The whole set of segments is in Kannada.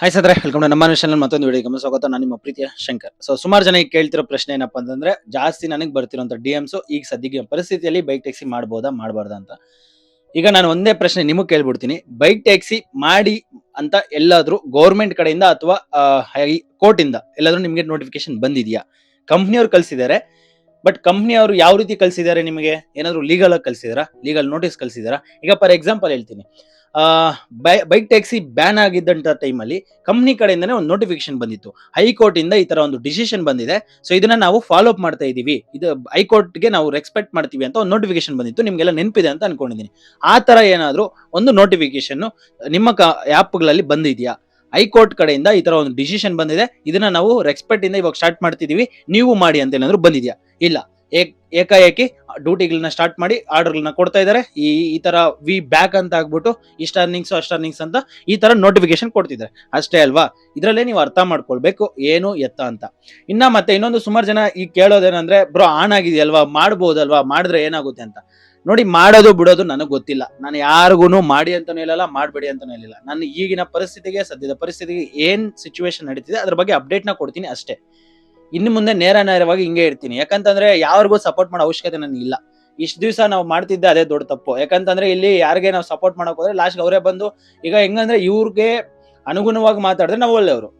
ಹಾಯ್ ಸದ್ರೆ ವೆಲ್ಕಮ್ ನಮ್ಮ ಚಾನಲ್ ಮತ್ತೊಂದು ವಿಡಿಯೋ ಗಮನ ಸ್ವಾಗತ. ನಾನು ನಿಮ್ಮ ಪ್ರೀತಿಯ ಶಂಕರ್. ಸೊ ಸುಮಾರು ಜನ ಕೇಳ್ತಿರೋ ಪ್ರಶ್ನೆ ಏನಪ್ಪ ಅಂತಂದ್ರೆ, ಜಾಸ್ತಿ ನನಗೆ ಬರ್ತಿರೋಂಥ ಡಿ ಎಮ್ಸ್ ಈಗ ಸದ್ಯಕ್ಕೆ ಪರಿಸ್ಥಿತಿಯಲ್ಲಿ ಬೈಕ್ ಟ್ಯಾಕ್ಸಿ ಮಾಡ್ಬೋದಾ, ಮಾಡಬಾರ್ದಾ ಅಂತ. ಈಗ ನಾನು ಒಂದೇ ಪ್ರಶ್ನೆ ನಿಮಗೆ ಕೇಳ್ಬಿಡ್ತೀನಿ. ಬೈಕ್ ಟ್ಯಾಕ್ಸಿ ಮಾಡಿ ಅಂತ ಎಲ್ಲಾದ್ರೂ ಗೌರ್ಮೆಂಟ್ ಕಡೆಯಿಂದ ಅಥವಾ ಕೋರ್ಟ್ ಇಂದ ಎಲ್ಲಾದ್ರೂ ನಿಮಗೆ ನೋಟಿಫಿಕೇಶನ್ ಬಂದಿದೆಯಾ? ಕಂಪ್ನಿಯವ್ರು ಕಳ್ಸಿದ್ದಾರೆ ಬಟ್ ಕಂಪ್ನಿಯವರು ಯಾವ ರೀತಿ ಕಳ್ಸಿದ್ದಾರೆ ನಿಮಗೆ? ಏನಾದ್ರು ಲೀಗಲ್ ಆಗಿ ಕಳ್ಸಿದಾರಾ? ಲೀಗಲ್ ನೋಟಿಸ್ ಕಲ್ಸಿದಾರ ಈಗ ಫಾರ್ ಎಕ್ಸಾಂಪಲ್ ಹೇಳ್ತೀನಿ. ಬೈಕ್ ಟ್ಯಾಕ್ಸಿ ಬ್ಯಾನ್ ಆಗಿದ್ದಂಥ ಟೈಮಲ್ಲಿ ಕಂಪ್ನಿ ಕಡೆಯಿಂದನೇ ಒಂದು ನೋಟಿಫಿಕೇಶನ್ ಬಂದಿತ್ತು. ಹೈಕೋರ್ಟ್ ಇಂದ ಈ ತರ ಒಂದು ಡಿಸಿಷನ್ ಬಂದಿದೆ. ಸೊ ಇದನ್ನ ನಾವು ಫಾಲೋ ಅಪ್ ಮಾಡ್ತಾ ಇದೀವಿ. ಇದು ಹೈಕೋರ್ಟ್ಗೆ ನಾವು ರೆಸ್ಪೆಕ್ಟ್ ಮಾಡ್ತೀವಿ ಅಂತ ಒಂದು ನೋಟಿಫಿಕೇಶನ್ ಬಂದಿತ್ತು. ನಿಮಗೆಲ್ಲ ನೆನಪಿದೆ ಅಂತ ಅನ್ಕೊಂಡಿದ್ದೀನಿ. ಆ ತರ ಏನಾದರೂ ಒಂದು ನೋಟಿಫಿಕೇಶನ್ ನಿಮ್ಮ ಆ್ಯಪ್ಗಳಲ್ಲಿ ಬಂದಿದೆಯಾ? ಹೈಕೋರ್ಟ್ ಕಡೆಯಿಂದ ಈ ತರ ಒಂದು ಡಿಸಿಷನ್ ಬಂದಿದೆ. ಇದನ್ನ ನಾವು ರೆಸ್ಪೆಕ್ಟ್ ಇಂದ ಇವಾಗ ಸ್ಟಾರ್ಟ್ ಮಾಡ್ತಿದೀವಿ. ನೀವು ಮಾಡಿ ಅಂತ ಏನಾದ್ರು ಬಂದಿದ್ಯಾ? ಇಲ್ಲ. ಏಕಾಏಕಿ ಡ್ಯೂಟಿಗಳನ್ನ ಸ್ಟಾರ್ಟ್ ಮಾಡಿ ಆರ್ಡರ್ಗಳನ್ನ ಕೊಡ್ತಾ ಇದ್ದಾರೆ ಈ ಈ ತರ ವಿ ಬ್ಯಾಕ್ ಅಂತ ಆಗ್ಬಿಟ್ಟು ಇಷ್ಟ ಅರ್ನಿಂಗ್ಸ್ ಅಷ್ಟ ಅರ್ನಿಂಗ್ಸ್ ಅಂತ ಈ ತರ ನೋಟಿಫಿಕೇಶನ್ ಕೊಡ್ತಿದ್ದಾರೆ ಅಷ್ಟೇ ಅಲ್ವಾ? ಇದರಲ್ಲೇ ನೀವು ಅರ್ಥ ಮಾಡ್ಕೊಳ್ಬೇಕು. ಏನು ಎತ್ತ ಅಂತ. ಇನ್ನ ಮತ್ತೆ ಇನ್ನೊಂದು ಸುಮಾರು ಜನ ಈಗ ಕೇಳೋದೇನಂದ್ರೆ, ಬ್ರೋ ಆನ್ ಆಗಿದೆಯಲ್ವಾ? ಮಾಡ್ಬೋದಲ್ವಾ? ಮಾಡಿದ್ರೆ ಏನಾಗುತ್ತೆ ಅಂತ? ನೋಡಿ, ಮಾಡೋದು ಬಿಡೋದು ನನಗೆ ಗೊತ್ತಿಲ್ಲ. ನಾನು ಯಾರಿಗೂ ಮಾಡಿ ಅಂತಾನೂ ಹೇಳಲ್ಲ, ಮಾಡಬೇಡಿ ಅಂತಾನೂ ಹೇಳಿಲ್ಲ. ನಾನು ಈಗಿನ ಪರಿಸ್ಥಿತಿಗೆ, ಸದ್ಯದ ಪರಿಸ್ಥಿತಿಗೆ ಏನ್ ಸಿಚುವೇಶನ್ ನಡೀತಿದೆ, ಅದ್ರ ಬಗ್ಗೆ ಅಪ್ಡೇಟ್ನ ಕೊಡ್ತೀನಿ ಅಷ್ಟೇ. ಇನ್ನು ಮುಂದೆ ನೇರ ನೇರವಾಗಿ ಹಿಂಗೆ ಇರ್ತೀನಿ. ಯಾಕಂತಂದ್ರೆ ಯಾರಿಗೂ ಸಪೋರ್ಟ್ ಮಾಡೋ ಅವಶ್ಯಕತೆ ನನಗೆ ಇಲ್ಲ. ಇಷ್ಟು ದಿವಸ ನಾವು ಮಾಡ್ತಿದ್ದೆ ಅದೇ ದೊಡ್ಡ ತಪ್ಪು. ಯಾಕಂತಂದ್ರೆ ಇಲ್ಲಿ ಯಾರಿಗೆ ನಾವು ಸಪೋರ್ಟ್ ಮಾಡಕ್ ಹೋದ್ರೆ ಲಾಸ್ಟ್ ಅವರೇ ಬಂದು ಈಗ ಹೆಂಗಂದ್ರೆ ಇವ್ರಿಗೆ ಅನುಗುಣವಾಗಿ ಮಾತಾಡಿದ್ರೆ ನಾವು ಒಳ್ಳೆಯವರು.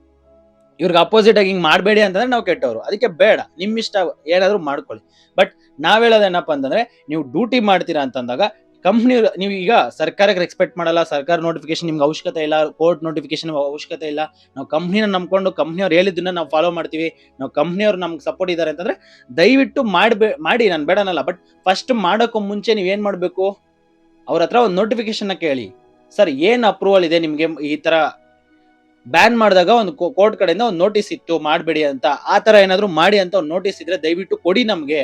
ಇವ್ರಿಗೆ ಅಪೋಸಿಟ್ ಆಗಿ ಹಿಂಗೆ ಮಾಡಬೇಡಿ ಅಂತಂದ್ರೆ ನಾವು ಕೆಟ್ಟವರು. ಅದಕ್ಕೆ ಬೇಡ. ನಿಮ್ಮ ಇಷ್ಟ ಏನಾದರೂ ಮಾಡ್ಕೊಳ್ಳಿ. ಬಟ್ ನಾವು ಹೇಳೋದೇನಪ್ಪ ಅಂತಂದ್ರೆ, ನೀವು ಡ್ಯೂಟಿ ಮಾಡ್ತೀರಾ ಅಂತಂದಾಗ ಕಂಪ್ನಿ ನೀವು ಈಗ ಸರ್ಕಾರಕ್ಕೆ ರೆಸ್ಪೆಕ್ಟ್ ಮಾಡಲ್ಲ, ಸರ್ಕಾರ ನೋಟಿಫಿಕೇಶನ್ ನಿಮ್ಗೆ ಅವಶ್ಯಕತೆ ಇಲ್ಲ ಕೋರ್ಟ್ ನೋಟಿಫಿಕೇಶನ್ ಅವಶ್ಯಕತೆ ಇಲ್ಲ, ನಾವು ಕಂಪ್ನಿನ ನಂಬ್ಕೊಂಡು ಕಂಪ್ನಿಯವ್ರು ಹೇಳಿದ್ದನ್ನ ನಾವು ಫಾಲೋ ಮಾಡ್ತೀವಿ, ನಾವು ಕಂಪ್ನಿಯವ್ರು ನಮ್ಗೆ ಸಪೋರ್ಟ್ ಇದ್ದಾರೆ ಅಂತಂದ್ರೆ ದಯವಿಟ್ಟು ಮಾಡ್ಬೇ, ಮಾಡಿ, ನಾನು ಬೇಡನಲ್ಲ ಬಟ್ ಫಸ್ಟ್ ಮಾಡೋಕ್ಕೂ ಮುಂಚೆ ನೀವು ಏನು ಮಾಡಬೇಕು? ಅವ್ರ ಹತ್ರ ಒಂದು ನೋಟಿಫಿಕೇಶನ್ನ ಕೇಳಿ. ಸರ್, ಏನು ಅಪ್ರೂವಲ್ ಇದೆ ನಿಮಗೆ ಈ ಥರ ಬ್ಯಾನ್ ಮಾಡಿದಾಗ ಒಂದು ಕೋರ್ಟ್ ಕಡೆಯಿಂದ ಒಂದು ನೋಟಿಸ್ ಇತ್ತು, ಮಾಡಬೇಡಿ ಅಂತ, ಆ ಥರ ಏನಾದರೂ ಮಾಡಿ ಅಂತ ಒಂದು ನೋಟಿಸ್ ಇದ್ರೆ ದಯವಿಟ್ಟು ಕೊಡಿ ನಮಗೆ.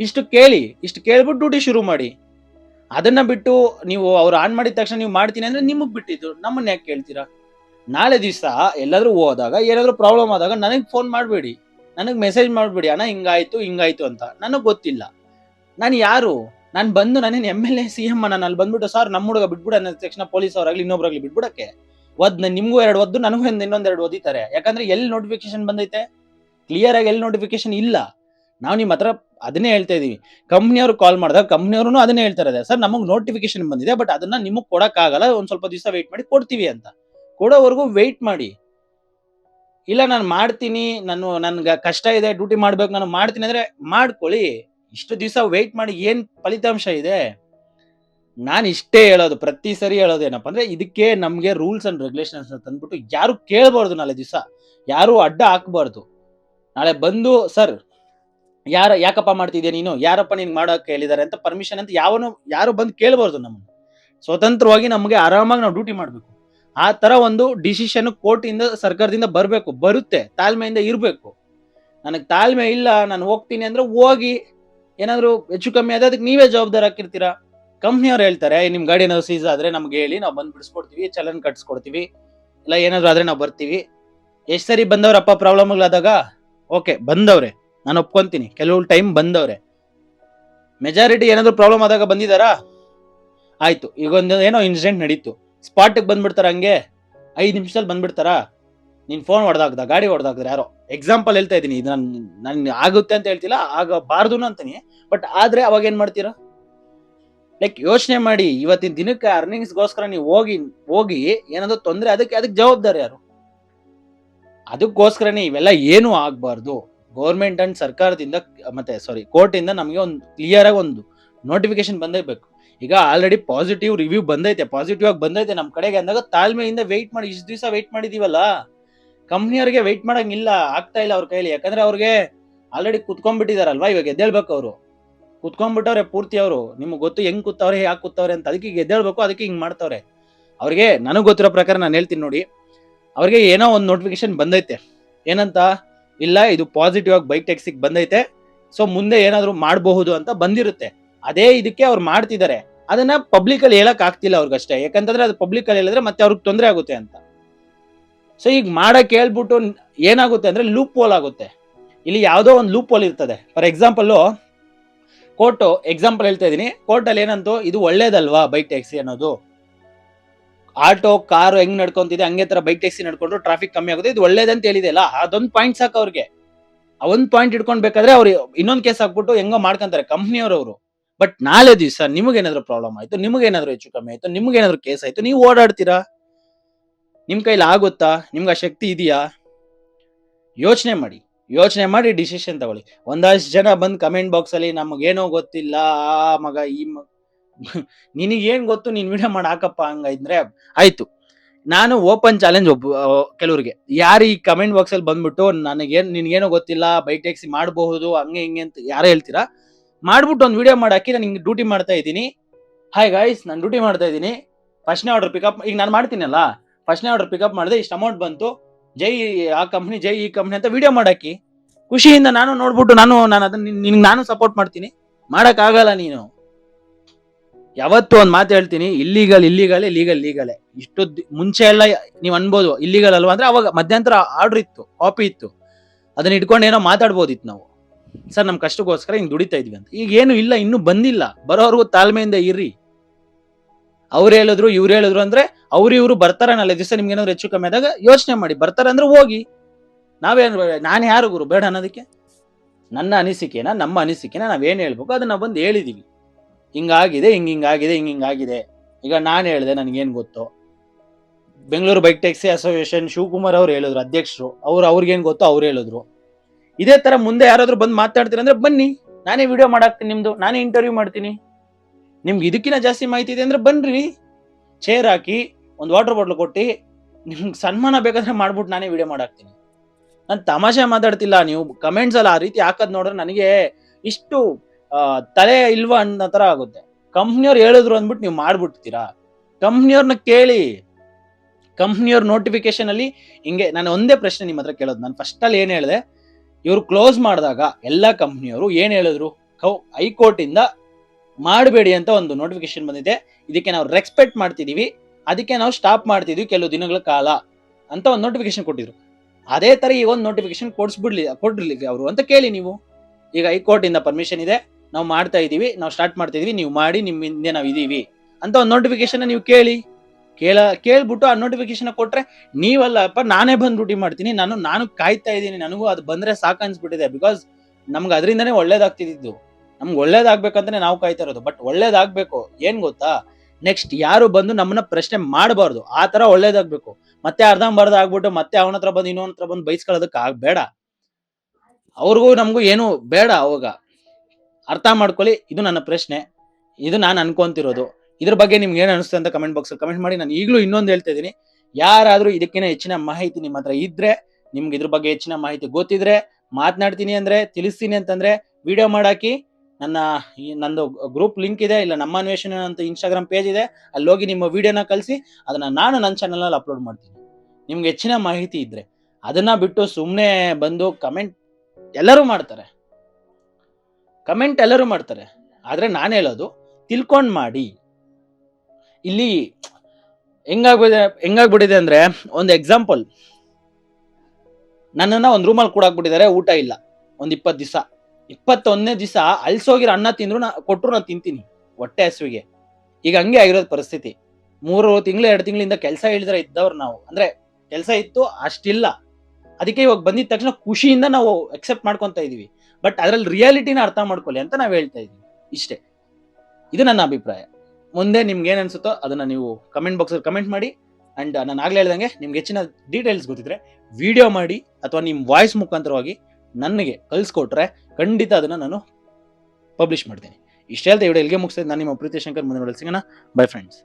ಇಷ್ಟು ಕೇಳಿ, ಇಷ್ಟು ಕೇಳ್ಬಿಟ್ಟು ಡ್ಯೂಟಿ ಶುರು ಮಾಡಿ. ಅದನ್ನ ಬಿಟ್ಟು ನೀವು ಅವ್ರು ಆನ್ ಮಾಡಿದ ತಕ್ಷಣ ನೀವು ಮಾಡ್ತೀನಿ ಅಂದ್ರೆ ನಿಮಗ್ ಬಿಟ್ಟಿದ್ದು. ನಮ್ಮನ್ನ ಯಾಕೆ ಕೇಳ್ತೀರಾ? ನಾಳೆ ದಿವಸ ಎಲ್ಲಾದ್ರೂ ಹೋದಾಗ, ಏನಾದ್ರೂ ಪ್ರಾಬ್ಲಮ್ ಆದಾಗ ನನಗೆ ಫೋನ್ ಮಾಡಬೇಡಿ. ನನಗೆ ಮೆಸೇಜ್ ಮಾಡಬೇಡಿ. ಅಣ್ಣ, ಹಿಂಗಾಯ್ತು ಹಿಂಗಾಯ್ತು ಅಂತ. ನನಗೆ ಗೊತ್ತಿಲ್ಲ. ನಾನು ಯಾರು? ನಾನು ಬಂದು ನಾನೇನು M L A C M ನಾನು ಅಲ್ಲಿ ಬಂದ್ಬಿಟ್ಟು ಸರ್ ನಮ್ಮ ಹುಡುಗ ಬಿಟ್ಬಿಡ ಅಂದ ತಕ್ಷಣ ಪೊಲೀಸ್ ಅವರಾಗ್ಲಿ, ಇನ್ನೊಬ್ರಾಗ್ಲಿ ಬಿಟ್ಬಿಡಕ್ಕೆ? ಒದ್ ನಿಮ್ಗೂ ಎರಡು ಒದ್ದು ನನಗೂ ಇನ್ನೊಂದೆರಡು ಓದಿತಾರೆ ಯಾಕಂದ್ರೆ ಎಲ್ಲಿ ನೋಟಿಫಿಕೇಶನ್ ಬಂದೈತೆ? ಕ್ಲಿಯರ್ ಆಗಿ ಎಲ್ಲಿ ನೋಟಿಫಿಕೇಶನ್ ಇಲ್ಲ. ನಾವು ನಿಮ್ಮ ಹತ್ರ ಅದನ್ನೇ ಹೇಳ್ತಾ ಇದೀವಿ. ಕಂಪ್ನಿಯವ್ರು ಕಾಲ್ ಮಾಡಿದಾಗ ಕಂಪ್ನಿಯವ್ರು ಅದನ್ನೇ ಹೇಳ್ತಾರೆ ಸರ್, ನಮಗೆ ನೋಟಿಫಿಕೇಶನ್ ಬಂದಿದೆ ಬಟ್ ಅದನ್ನ ನಿಮಗೆ ಕೊಡಕ್ಕಾಗಲ್ಲ. ಒಂದು ಸ್ವಲ್ಪ ದಿವಸ ವೆಯ್ಟ್ ಮಾಡಿ ಕೊಡ್ತೀವಿ ಅಂತ. ಕೊಡೋವರೆಗೂ ವೆಯ್ಟ್ ಮಾಡಿ. ಇಲ್ಲ, ನಾನು ಮಾಡ್ತೀನಿ, ನಾನು, ನನ್ಗೆ ಕಷ್ಟ ಇದೆ ಡ್ಯೂಟಿ ಮಾಡ್ಬೇಕು, ನಾನು ಮಾಡ್ತೀನಿ ಅಂದ್ರೆ ಮಾಡ್ಕೊಳ್ಳಿ. ಇಷ್ಟು ದಿವಸ ವೆಯ್ಟ್ ಮಾಡಿ ಏನ್ ಫಲಿತಾಂಶ ಇದೆ? ನಾನು ಇಷ್ಟೇ ಹೇಳೋದು, ಪ್ರತಿ ಸರಿ ಹೇಳೋದು ಏನಪ್ಪ ಅಂದ್ರೆ ಇದಕ್ಕೆ ನಮಗೆ ರೂಲ್ಸ್ ಅಂಡ್ ರೆಗ್ಯುಲೇಷನ್ಸ್ ತಂದ್ಬಿಟ್ಟು ಯಾರು ಕೇಳಬಾರ್ದು ನಾಳೆ ದಿವಸ. ಯಾರು ಅಡ್ಡ ಹಾಕಬಾರ್ದು. ನಾಳೆ ಬಂದು, ಸರ್ ಯಾರ ಯಾಕಪ್ಪ ಮಾಡ್ತಿದ್ಯಾ ನೀನು? ಯಾರಪ್ಪ ನೀನ್ ಮಾಡೋಕೆ ಹೇಳಿದ್ದಾರೆ ಅಂತ ಪರ್ಮಿಷನ್ ಅಂತ ಯಾವನು, ಯಾರು ಬಂದು ಕೇಳಬಾರ್ದು ನಮ್ಮನ್ನು. ಸ್ವತಂತ್ರವಾಗಿ ನಮಗೆ ಆರಾಮಾಗಿ ನಾವು ಡ್ಯೂಟಿ ಮಾಡಬೇಕು. ಆ ತರ ಒಂದು ಡಿಸಿಷನ್ ಕೋರ್ಟ್ ಇಂದ ಸರ್ಕಾರದಿಂದ ಬರಬೇಕು. ಬರುತ್ತೆ. ತಾಳ್ಮೆಯಿಂದ ಇರಬೇಕು. ನನಗೆ ತಾಳ್ಮೆ ಇಲ್ಲ, ನಾನು ಹೋಗ್ತೀನಿ ಅಂದ್ರೆ ಹೋಗಿ. ಏನಾದ್ರು ಹೆಚ್ಚು ಕಮ್ಮಿ ಆದ್ರೆ ಅದಕ್ಕೆ ನೀವೇ ಜವಾಬ್ದಾರಿ ಹಾಕಿರ್ತೀರಾ? ಕಂಪ್ನಿಯವ್ರು ಹೇಳ್ತಾರೆ ನಿಮ್ಮ ಗಾಡಿ ಏನಾದ್ರು ಸೀಸ್ ಆದ್ರೆ ನಮ್ಗೆ ಹೇಳಿ, ನಾವು ಬಂದು ಬಿಡಿಸ್ಕೊಡ್ತೀವಿ, ಚಲನ್ ಕಟ್ಸ್ಕೊಡ್ತೀವಿ. ಇಲ್ಲ ಏನಾದ್ರು ಆದ್ರೆ ನಾವು ಬರ್ತೀವಿ. ಎಷ್ಟು ಸರಿ ಬಂದವ್ರಪ್ಪ ಪ್ರಾಬ್ಲಮ್ಗಳಾದಾಗ ಓಕೆ, ಬಂದವ್ರೆ. ನಾನು ಒಪ್ಕೊಂತೀನಿ. ಕೆಲವು ಟೈಮ್ ಬಂದವ್ರೆ. ಮೆಜಾರಿಟಿ ಏನಾದ್ರು ಪ್ರಾಬ್ಲಮ್ ಆದಾಗ ಬಂದಿದಾರಾ ಆಯ್ತು. ಈಗ ಒಂದು ಏನೋ ಇನ್ಸಿಡೆಂಟ್ ನಡೀತು. ಸ್ಪಾಟಿಗೆ ಬಂದ್ಬಿಡ್ತಾರ ಹಂಗೆ? ಐದು ನಿಮಿಷದಲ್ಲಿ ಬಂದ್ಬಿಡ್ತಾರಾ? ನೀನು ಫೋನ್ ಹೊಡೆದಾಗ್ದ, ಗಾಡಿ ಹೊಡೆದಾಗ್ದ ಯಾರೋ. ಎಕ್ಸಾಂಪಲ್ ಹೇಳ್ತಾ ಇದ್ದೀನಿ. ಇದು ನನ್ ನನ್ ಆಗುತ್ತೆ ಅಂತ ಹೇಳ್ತಿಲ್ಲ ಆಗಬಾರ್ದು ಅಂತೀನಿ. ಬಟ್ ಆದ್ರೆ ಅವಾಗ ಏನು ಮಾಡ್ತೀರಾ? ಲೈಕ್ ಯೋಚನೆ ಮಾಡಿ, ಇವತ್ತಿನ ದಿನಕ್ಕೆ ಅರ್ನಿಂಗ್ಸ್ಗೋಸ್ಕರ ನೀವು ಹೋಗಿ ಹೋಗಿ ಏನಾದ್ರು ತೊಂದರೆ, ಅದಕ್ಕೆ ಅದಕ್ಕೆ ಜವಾಬ್ದಾರಿ ಯಾರು? ಅದಕ್ಕೋಸ್ಕರನೇ ಇವೆಲ್ಲ ಏನೂ ಆಗ್ಬಾರ್ದು. ಗೌರ್ಮೆಂಟ್ ಅಂಡ್ ಸರ್ಕಾರದಿಂದ, ಮತ್ತೆ ಸಾರಿ ಕೋರ್ಟ್ ಇಂದ ನಮಗೆ ಒಂದು ಕ್ಲಿಯರ್ ಆಗಿ ಒಂದು ನೋಟಿಫಿಕೇಶನ್ ಬಂದೇಬೇಕು ಈಗ ಆಲ್ರೆಡಿ ಪಾಸಿಟಿವ್ ರಿವ್ಯೂ ಬಂದೈತೆ ಪಾಸಿಟಿವ್ ಆಗಿ ಬಂದೈತೆ ನಮ್ಮ ಕಡೆಗೆ ಅಂದಾಗ ತಾಳ್ಮೆಯಿಂದ ವೆಯ್ಟ್ ಮಾಡಿ, ಇಷ್ಟು ದಿವಸ ವೆಯ್ಟ್ ಮಾಡಿದೀವಲ್ಲ? ಕಂಪ್ನಿಯವ್ರಿಗೆ ವೆಯ್ಟ್ ಮಾಡೋಂಗಿಲ್ಲ, ಆಗ್ತಾ ಇಲ್ಲ ಅವ್ರ ಕೈಲಿ. ಯಾಕಂದ್ರೆ ಅವ್ರಿಗೆ ಆಲ್ರೆಡಿ ಕುತ್ಕೊಂಡ್ಬಿಟ್ಟಿದಾರಲ್ವಾ ಇವಾಗ ಎದ್ದೇಳ್ಬೇಕು ಅವರು. ಕುತ್ಕೊಂಡ್ಬಿಟ್ಟವ್ರೆ ಪೂರ್ತಿ ಅವರು. ನಿಮ್ಗೆ ಗೊತ್ತು ಹೆಂಗ್ ಕೂತವ್ರೆ, ಯಾಕೆ ಕೂತವ್ರೆ ಅಂತ. ಅದಕ್ಕೆ ಎದ್ದೇಳ್ಬೇಕು, ಅದಕ್ಕೆ ಹಿಂಗ್ ಮಾಡ್ತವ್ರೆ. ಅವ್ರಿಗೆ ನನಗೆ ಗೊತ್ತಿರೋ ಪ್ರಕಾರ ನಾನು ಹೇಳ್ತೀನಿ ನೋಡಿ. ಅವ್ರಿಗೆ ಏನೋ ಒಂದು ನೋಟಿಫಿಕೇಶನ್ ಬಂದೈತೆ. ಏನಂತ? ಇಲ್ಲ, ಇದು ಪಾಸಿಟಿವ್ ಆಗಿ ಬೈಕ್ ಟ್ಯಾಕ್ಸಿಗೆ ಬಂದೈತೆ. ಸೊ ಮುಂದೆ ಏನಾದ್ರು ಮಾಡಬಹುದು ಅಂತ ಬಂದಿರುತ್ತೆ. ಅದೇ ಇದಕ್ಕೆ ಅವ್ರು ಮಾಡ್ತಿದ್ದಾರೆ. ಅದನ್ನ ಪಬ್ಲಿಕ್ ಅಲ್ಲಿ ಹೇಳಕ್ ಆಗ್ತಿಲ್ಲ ಅವ್ರಿಗಷ್ಟೇ. ಯಾಕಂತಂದ್ರೆ ಅದು ಪಬ್ಲಿಕ್ ಅಲ್ಲಿ ಹೇಳಿದ್ರೆ ಮತ್ತೆ ಅವ್ರಿಗೆ ತೊಂದರೆ ಆಗುತ್ತೆ ಅಂತ. ಸೊ ಈಗ ಮಾಡಕ್ ಹೇಳ್ಬಿಟ್ಟು ಏನಾಗುತ್ತೆ ಅಂದ್ರೆ ಲೂಪ್ ಹೋಲ್ ಆಗುತ್ತೆ. ಇಲ್ಲಿ ಯಾವುದೋ ಒಂದು ಲೂಪ್ ಹೋಲ್ ಇರ್ತದೆ. ಫಾರ್ ಎಕ್ಸಾಂಪಲ್ ಕೋರ್ಟು ಎಕ್ಸಾಂಪಲ್ ಹೇಳ್ತಾ ಇದೀನಿ. ಕೋರ್ಟ್ ಅಲ್ಲಿ ಏನಂತೂ? ಇದು ಒಳ್ಳೇದಲ್ವಾ ಬೈಕ್ ಟ್ಯಾಕ್ಸಿ ಅನ್ನೋದು? ಆಟೋ, ಕಾರು ಹೆಂಗ್ ನಡ್ಕೊಂತಿದೆ, ಹಂಗೆ ತರ ಬೈಕ್ ಟ್ಯಾಕ್ಸಿ ನಡ್ಕೊಂಡ್ರು ಟ್ರಾಫಿಕ್ ಕಮ್ಮಿ ಆಗುತ್ತೆ ಇದು ಒಳ್ಳೇದಂತ ಹೇಳಿದೆ ಅಲ್ಲ, ಅದೊಂದು ಪಾಯಿಂಟ್ ಸಾಕು ಅವ್ರಿಗೆ. ಆ ಒಂದ್ ಪಾಯಿಂಟ್ ಇಟ್ಕೊಂಡ್ ಬೇಕಾದ್ರೆ ಅವ್ರು ಇನ್ನೊಂದ್ ಕೇಸ್ ಹಾಕ್ಬಿಟ್ಟು ಹೆಂಗೋ ಮಾಡ್ಕೊಂತಾರೆ ಕಂಪ್ನಿಯವರು ಅವರು ಬಟ್ ನಾಳೆ ದಿವಸ ನಿಮಗೇನಾದ್ರು ಪ್ರಾಬ್ಲಮ್ ಆಯ್ತು, ನಿಮಗೇನಾದ್ರು ಹೆಚ್ಚು ಕಮ್ಮಿ ಆಯ್ತು, ನಿಮ್ಗೇನಾದ್ರು ಕೇಸ್ ಆಯ್ತು, ನೀವು ಓಡಾಡ್ತೀರಾ? ನಿಮ್ ಕೈಲಿ ಆಗುತ್ತಾ? ನಿಮ್ಗೆ ಆ ಶಕ್ತಿ ಇದೆಯಾ? ಯೋಚನೆ ಮಾಡಿ ಯೋಚನೆ ಮಾಡಿ ಡಿಸಿಷನ್ ತಗೊಳ್ಳಿ. ಒಂದಷ್ಟು ಜನ ಬಂದು ಕಮೆಂಟ್ ಬಾಕ್ಸ್ ಅಲ್ಲಿ ನಮಗೇನೋ ಗೊತ್ತಿಲ್ಲ, ಆ ಮಗ, ಈ ಮ ನಿನಗೇನ್ ಗೊತ್ತು, ನೀನ್ ವಿಡಿಯೋ ಮಾಡಿ ಹಾಕಪ್ಪ ಹಂಗೈದ್ರೆ, ಆಯ್ತು. ನಾನು ಓಪನ್ ಚಾಲೆಂಜ್ ಒಬ್ಬ ಕೆಲವ್ರಿಗೆ. ಯಾರು ಈ ಕಮೆಂಟ್ ಬಾಕ್ಸ್ ಅಲ್ಲಿ ಬಂದ್ಬಿಟ್ಟು, ನನಗೇನ್, ನಿನ್ಗೇನೋ ಗೊತ್ತಿಲ್ಲ ಬೈಕ್ ಟ್ಯಾಕ್ಸಿ ಮಾಡಬಹುದು, ಹಂಗೆ ಹಿಂಗೆ ಅಂತ ಯಾರು ಹೇಳ್ತೀರಾ? ಮಾಡ್ಬಿಟ್ಟು ಒಂದು ವಿಡಿಯೋ ಮಾಡಾಕಿ ನಾನು ಹಿಂಗೆ ಡ್ಯೂಟಿ ಮಾಡ್ತಾ ಇದ್ದೀನಿ. ಹಾಯ್ ಗಾಯ್ಸ್ ನಾನು ಡ್ಯೂಟಿ ಮಾಡ್ತಾ ಇದ್ದೀನಿ. ಫಸ್ಟ್ನೇ ಆರ್ಡರ್ ಪಿಕಪ್ ಈಗ ನಾನು ಮಾಡ್ತೀನಲ್ಲ? ಫಸ್ಟ್ನೇ ಆರ್ಡರ್ ಪಿಕಪ್ ಮಾಡಿದೆ, ಇಷ್ಟು ಅಮೌಂಟ್ ಬಂತು. ಜೈ, ಆ ಕಂಪ್ನಿ ಜೈ ಈ ಕಂಪ್ನಿ ಅಂತ ವಿಡಿಯೋ ಮಾಡಾಕಿ. ಖುಷಿಯಿಂದ ನಾನು ನೋಡ್ಬಿಟ್ಟು ನಾನು ನಾನು ಅದನ್ನ ನಿನ್ಗೆ ನಾನು ಸಪೋರ್ಟ್ ಮಾಡ್ತೀನಿ. ಮಾಡೋಕ್ಕಾಗಲ್ಲ ನೀನು. ಯಾವತ್ತು ಒಂದು ಮಾತು ಹೇಳ್ತೀನಿ ಇಲ್ಲಿಗಲ್ ಇಲ್ಲಿಗಲೇ ಲೀಗಲ್ ಲೀಗಲೇ ಇಷ್ಟು ಮುಂಚೆ ಎಲ್ಲ ನೀವು ಅನ್ಬೋದು ಇಲ್ಲಿಗಲ್ ಅಲ್ವಾ? ಅಂದ್ರೆ ಅವಾಗ ಮಧ್ಯಂತರ ಆರ್ಡರ್ ಇತ್ತು ಕಾಪಿ ಇತ್ತು. ಅದನ್ನ ಇಟ್ಕೊಂಡು ಏನೋ ಮಾತಾಡ್ಬೋದಿತ್ತು ನಾವು. ಸರ್ ನಮ್ಮ ಕಷ್ಟಕ್ಕೋಸ್ಕರ ಹಿಂಗೆ ದುಡಿತಾ ಇದ್ವಿ ಅಂತ. ಈಗ ಏನು ಇಲ್ಲ, ಇನ್ನೂ ಬಂದಿಲ್ಲ. ಬರೋವರೆಗೂ ತಾಳ್ಮೆಯಿಂದ ಇರ್ರಿ. ಅವ್ರು ಹೇಳಿದ್ರು, ಇವ್ರು ಹೇಳಿದ್ರು ಅಂದ್ರೆ ಅವ್ರು ಇವ್ರು ಬರ್ತಾರ ನಾಳೆ ದಿವಸ ನಿಮ್ಗೆ ಏನಾದ್ರು ಹೆಚ್ಚು ಕಮ್ಮಿ ಆದಾಗ ಯೋಚನೆ ಮಾಡಿ. ಬರ್ತಾರೆ ಅಂದ್ರೆ ಹೋಗಿ. ನಾವೇನು ನಾನು ಯಾರು ಗುರು? ಬೇಡ ಅನ್ನೋದಕ್ಕೆ? ನನ್ನ ಅನಿಸಿಕೆನ? ನಮ್ಮ ಅನಿಸಿಕೆನ? ನಾವೇನು ಹೇಳ್ಬೇಕು? ಅದನ್ನ ಬಂದು ಹೇಳಿದೀವಿ. ಹಿಂಗಾಗಿದೆ ಹಿಂಗ್ ಹಿಂಗಾಗಿದೆ ಹಿಂಗ್ ಹಿಂಗಾಗಿದೆ ಈಗ ನಾನು ಹೇಳಿದೆ, ನನಗೇನು ಗೊತ್ತು? Bengaluru bike taxi association Shivakumar ಅವ್ರು ಹೇಳಿದ್ರು, ಅಧ್ಯಕ್ಷರು. ಅವ್ರು ಅವ್ರಿಗೇನು ಗೊತ್ತೋ ಅವ್ರು ಹೇಳಿದ್ರು. ಇದೇ ತರ ಮುಂದೆ ಯಾರಾದರೂ ಬಂದು ಮಾತಾಡ್ತೀರ ಅಂದ್ರೆ ಬನ್ನಿ. ನಾನೇ ವಿಡಿಯೋ ಮಾಡಾಕ್ತೀನಿ ನಿಮ್ದು, ನಾನೇ ಇಂಟರ್ವ್ಯೂ ಮಾಡ್ತೀನಿ. ನಿಮ್ಗೆ ಇದಕ್ಕಿಂತ ಜಾಸ್ತಿ ಮಾಹಿತಿ ಇದೆ ಅಂದ್ರೆ ಬನ್ರಿ. ಚೇರ್ ಹಾಕಿ, ಒಂದು ವಾಟರ್ ಬಾಟ್ಲ್ ಕೊಟ್ಟು, ನಿಮ್ಗೆ ಸನ್ಮಾನ ಬೇಕಾದ್ರೆ ಮಾಡ್ಬಿಟ್ಟು ನಾನೇ ವಿಡಿಯೋ ಮಾಡಾಕ್ತೀನಿ. ನಾನು ತಮಾಷೆ ಮಾತಾಡ್ತಿಲ್ಲ, ನೀವು ಕಮೆಂಟ್ಸ್ ಅಲ್ಲಿ, ಆ ರೀತಿ ಹಾಕೋದು ನೋಡಿದ್ರೆ ನನಗೆ ಇಷ್ಟು ತಲೆ ಇಲ್ವಾ ಅನ್ನೋ ತರ ಆಗುತ್ತೆ. ಕಂಪ್ನಿಯವ್ರು ಹೇಳಿದ್ರು ಅಂದ್ಬಿಟ್ಟು ನೀವು ಮಾಡ್ಬಿಡ್ತೀರಾ? ಕಂಪ್ನಿಯವ್ರನ್ನ ಕೇಳಿ. ಕಂಪ್ನಿಯವ್ರ ನೋಟಿಫಿಕೇಶನ್ ಅಲ್ಲಿ ಹಿಂಗೆ ನಾನು ಒಂದೇ ಪ್ರಶ್ನೆ ನಿಮ್ಮ ಹತ್ರ ಕೇಳೋದು. ನಾನು ಫಸ್ಟ್ ಅಲ್ಲಿ ಏನ್ ಹೇಳಿದೆ? ಇವ್ರು ಕ್ಲೋಸ್ ಮಾಡಿದಾಗ ಎಲ್ಲ ಕಂಪ್ನಿಯವರು ಏನ್ ಹೇಳಿದ್ರು? ಹೈಕೋರ್ಟ್ ಇಂದ ಮಾಡಬೇಡಿ ಅಂತ ಒಂದು ನೋಟಿಫಿಕೇಶನ್ ಬಂದಿದೆ. ಇದಕ್ಕೆ ನಾವು ರೆಸ್ಪೆಕ್ಟ್ ಮಾಡ್ತಿದೀವಿ. ಅದಕ್ಕೆ ನಾವು ಸ್ಟಾಪ್ ಮಾಡ್ತಿದ್ವಿ ಕೆಲವು ದಿನಗಳ ಕಾಲ ಅಂತ ಒಂದು ನೋಟಿಫಿಕೇಶನ್ ಕೊಟ್ಟಿದ್ರು. ಅದೇ ತರ ಈ ಒಂದು ನೋಟಿಫಿಕೇಶನ್ ಕೊಡ್ಸ್ಬಿಡ್ಲಿ ಕೊಡ್ಲಿ ಅವರು ಅಂತ ಕೇಳಿ ನೀವು. ಈಗ ಹೈಕೋರ್ಟ್ ಇಂದ ಪರ್ಮಿಷನ್ ಇದೆ. ನಾವು ಮಾಡ್ತಾ ಇದೀವಿ ನಾವು ಸ್ಟಾರ್ಟ್ ಮಾಡ್ತಾ ಇದೀವಿ ನೀವು ಮಾಡಿ, ನಿಮ್ಮ ಹಿಂದೆ ನಾವು ಇದೀವಿ ಅಂತ ಒಂದು ನೋಟಿಫಿಕೇಶನ್ ನೀವು ಕೇಳಿ. ಕೇಳ, ಕೇಳ್ಬಿಟ್ಟು ಆ ನೋಟಿಫಿಕೇಶನ್ ಕೊಟ್ರೆ ನೀವಲ್ಲಪ್ಪ ನಾನೇ ಬಂದು ಡ್ಯೂಟಿ ಮಾಡ್ತೀನಿ, ನಾನು ನಾನು ಕಾಯ್ತಾ ಇದ್ದೀನಿ, ನನಗೂ ಅದು ಬಂದ್ರೆ ಸಾಕು ಅನ್ಸ್ಬಿಟ್ಟಿದೆ ಬಿಕಾಸ್ ನಮ್ಗೆ ಅದರಿಂದನೇ ಒಳ್ಳೇದಾಗ್ತಿದ್ದು. ನಮ್ಗೆ ಒಳ್ಳೇದಾಗ್ಬೇಕಂತಾನೆ ನಾವು ಕಾಯ್ತಾ ಇರೋದು ಬಟ್ ಒಳ್ಳೇದಾಗ್ಬೇಕು, ಏನ್ ಗೊತ್ತಾ? ನೆಕ್ಸ್ಟ್ ಯಾರು ಬಂದು ನಮ್ಮನ್ನ ಪ್ರಶ್ನೆ ಮಾಡಬಾರ್ದು, ಆ ತರ ಒಳ್ಳೇದಾಗ್ಬೇಕು. ಮತ್ತೆ ಅರ್ಧಂಬರ್ಧ ಆಗ್ಬಿಟ್ಟು ಮತ್ತೆ ಅವನ ಹತ್ರ ಬಂದು ಇನ್ನೊಂದ್ ಹತ್ರ ಬಂದು ಬೈಸ್ಕೊಳ್ಳೋದಕ್ಕೆ ಆಗ್ ಬೇಡ. ಅವ್ರಿಗೂ ನಮಗೂ ಏನು ಬೇಡ ಅವಾಗ. ಅರ್ಥ ಮಾಡ್ಕೊಳ್ಳಿ, ಇದು ನನ್ನ ಪ್ರಶ್ನೆ. ಇದು ನಾನು ಅನ್ಕೊಂತಿರೋದು. ಇದ್ರ ಬಗ್ಗೆ ನಿಮ್ಗೆ ಏನು ಅನಿಸ್ತದೆ ಅಂತ ಕಮೆಂಟ್ ಬಾಕ್ಸ್ ಕಮೆಂಟ್ ಮಾಡಿ, ನಾನು ಈಗಲೂ ಇನ್ನೊಂದು ಹೇಳ್ತಾ ಇದ್ದೀನಿ. ಯಾರಾದರೂ ಇದಕ್ಕಿಂತ ಹೆಚ್ಚಿನ ಮಾಹಿತಿ ನಿಮ್ಮ ಹತ್ರ ಇದ್ರೆ, ನಿಮ್ಗೆ ಇದ್ರ ಬಗ್ಗೆ ಹೆಚ್ಚಿನ ಮಾಹಿತಿ ಗೊತ್ತಿದ್ರೆ, ಮಾತನಾಡ್ತೀನಿ ಅಂದ್ರೆ, ತಿಳಿಸ್ತೀನಿ ಅಂತಂದ್ರೆ ವಿಡಿಯೋ ಮಾಡಾಕಿ ನನ್ನ ನಂದು ಗ್ರೂಪ್ ಲಿಂಕ್ ಇದೆ, ಇಲ್ಲ ನಮ್ಮ ಅನ್ವೇಷಣೆ ಅಂತ ಇನ್ಸ್ಟಾಗ್ರಾಮ್ ಪೇಜ್ ಇದೆ ಅಲ್ಲಿ ಹೋಗಿ ನಿಮ್ಮ ವಿಡಿಯೋನ ಕಲಿಸಿ ಅದನ್ನ ನಾನು ನನ್ನ ಚಾನಲಲ್ಲಿ ಅಪ್ಲೋಡ್ ಮಾಡ್ತೀನಿ. ನಿಮ್ಗೆ ಹೆಚ್ಚಿನ ಮಾಹಿತಿ ಇದ್ರೆ, ಅದನ್ನ ಬಿಟ್ಟು ಸುಮ್ಮನೆ ಬಂದು ಕಮೆಂಟ್ ಎಲ್ಲರೂ ಮಾಡ್ತಾರೆ. ಕಮೆಂಟ್ ಎಲ್ಲರೂ ಮಾಡ್ತಾರೆ. ಆದರೆ ನಾನು ಹೇಳೋದು, ತಿಳ್ಕೊಂಡು ಮಾಡಿ. ಇಲ್ಲಿ ಹೆಂಗಾಗ್ಬಿದೆ, ಹೆಂಗಾಗ್ಬಿಟ್ಟಿದೆ ಅಂದರೆ ಒಂದು ಎಕ್ಸಾಂಪಲ್ ನನ್ನನ್ನು ಒಂದು ರೂಮಲ್ಲಿ ಕೂಡಾಕ್ಬಿಟ್ಟಿದ್ದಾರೆ, ಊಟ ಇಲ್ಲ. ಒಂದು ಇಪ್ಪತ್ತು ದಿವಸ. ಇಪ್ಪತ್ತೊಂದನೇ ದಿವಸ ಅಲ್ಸೋಗಿರೋ ಅನ್ನ ತಿಂದ್ರು ನಾ ಕೊಟ್ಟರು ನಾನು ತಿಂತೀನಿ, ಹೊಟ್ಟೆ ಹಸುವಿಗೆ. ಈಗ ಹಂಗೆ ಆಗಿರೋದು ಪರಿಸ್ಥಿತಿ. ಮೂರು ತಿಂಗಳು, ಎರಡು ತಿಂಗಳಿಂದ ಕೆಲಸ ಹೇಳಿದ್ರೆ ಇದ್ದವ್ರು ನಾವು. ಅಂದರೆ ಕೆಲಸ ಇತ್ತು, ಅಷ್ಟಿಲ್ಲ. ಅದಕ್ಕೆ ಇವಾಗ ಬಂದಿದ ತಕ್ಷಣ ಖುಷಿಯಿಂದ ನಾವು ಅಕ್ಸೆಪ್ಟ್ ಮಾಡ್ಕೊತಾ ಇದೀವಿ. ಬಟ್ ಅದ್ರಲ್ಲಿ ರಿಯಾಲಿಟಿನ ಅರ್ಥ ಮಾಡ್ಕೊಳ್ಳಿ ಅಂತ ನಾವು ಹೇಳ್ತಾ ಇದ್ವಿ. ಇಷ್ಟೇ. ಇದು ನನ್ನ ಅಭಿಪ್ರಾಯ. ಮುಂದೆ ನಿಮ್ಗೆ ಏನ್ ಅನ್ಸುತ್ತೋ ಅದನ್ನ ನೀವು ಕಮೆಂಟ್ ಬಾಕ್ಸಲ್ಲಿ ಕಮೆಂಟ್ ಮಾಡಿ ಅಂಡ್ ನಾನು ಆಗ್ಲೇ ಹೇಳ್ದಂಗೆ ನಿಮ್ಗೆ ಹೆಚ್ಚಿನ ಡೀಟೇಲ್ಸ್ ಗೊತ್ತಿದ್ರೆ ವಿಡಿಯೋ ಮಾಡಿ ಅಥವಾ ನಿಮ್ಮ ವಾಯ್ಸ್ ಮುಖಾಂತರವಾಗಿ ನನಗೆ ಕಳ್ಸಿಕೊಟ್ರೆ ಖಂಡಿತ ಅದನ್ನ ನಾನು ಪಬ್ಲಿಷ್ ಮಾಡ್ತೀನಿ. ಇಷ್ಟೇ ಹೇಳ್ತಾ ವಿಡಿಯೋ ಎಲ್ಲಿಗೆ ಮುಗಿಸ್ತೇನೆ ನಾನು ನಿಮ್ಮ ಪ್ರೀತಿ ಶಂಕರ್ ಮುಂದೆ ಸಿಗೋಣ ಬೈ ಫ್ರೆಂಡ್ಸ್